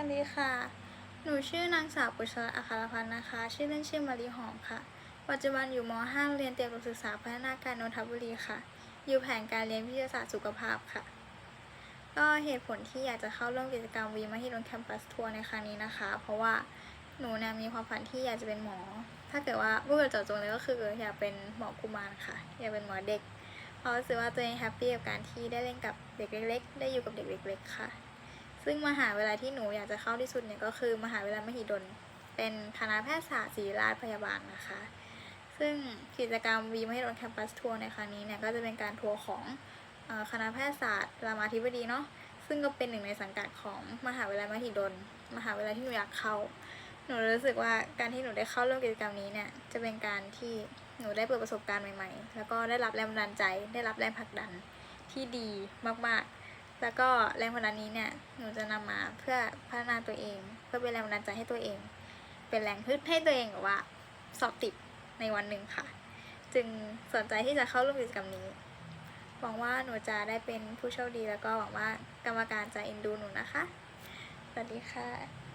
วัสดีค่ะ หนูชื่อนางสาวปุชระอัครพันธ์นะคะ ชื่อเล่นชื่อมารีหอมค่ะ ปัจจุบันอยู่ม .5 เรียนเตรียมอุดมศึกษาพัฒนาการนนทบุรีค่ะ อยู่แผนการเรียนวิทยาศาสตร์สุขภาพค่ะ ก็เหตุผลที่อยากจะเข้าร่วมกิจกรรมวีมาที่โดนแคมปัสทัวร์ในครั้งนี้นะคะ เพราะว่าหนูเนี่ยมีความฝันที่อยากจะเป็นหมอ ถ้าเกิดว่าพูดแบบเจาะจงเลยก็คืออยากเป็นหมอกุมารค่ะ อยากเป็นหมอเด็ก เพราะรู้สึกว่าตัวเองแฮปปี้กับการที่ได้เล่นกับเด็กเล็กๆ ได้อยู่กับเด็กเล็กๆ ค่ะ ซึ่งมหาวิทยาลัยที่หนูอยากจะเข้าที่สุดเนี่ยก็คือมหาวิทยาลัยมหิดล เป็นคณะแพทยศาสตร์ศิริราชพยาบาลนะคะ ซึ่งกิจกรรมวีมหิดลแคมปัสทัวร์ในครั้งนี้เนี่ยก็จะเป็นการทัวร์ของคณะแพทยศาสตร์รามาธิบดีเนาะ ซึ่งก็เป็นหนึ่งในสังกัดของมหาวิทยาลัยมหิดล มหาวิทยาลัยที่หนูอยากเข้า หนูรู้สึกว่าการที่หนูได้เข้าร่วมกิจกรรมนี้เนี่ยจะเป็นการที่หนูได้เปิดประสบการณ์ใหม่ ๆ แล้วก็ได้รับแรงบันดาลใจ ได้รับแรงผลักดันที่ดีมากๆ แล้วก็แรงผลักดันนี้เนี่ยหนูจะนำมาเพื่อพัฒนาตัวเอง เพื่อเป็นแรงบันดาลใจให้ตัวเอง เป็นแรงฮึดให้ตัวเองแบบว่าสอบติดในวันหนึ่งค่ะ จึงสนใจที่จะเข้าร่วมกิจกรรมนี้หวังว่าหนูจะได้เป็นผู้โชคดีแล้วก็หวังว่ากรรมการจะเอ็นดูหนูนะคะ สวัสดีค่ะ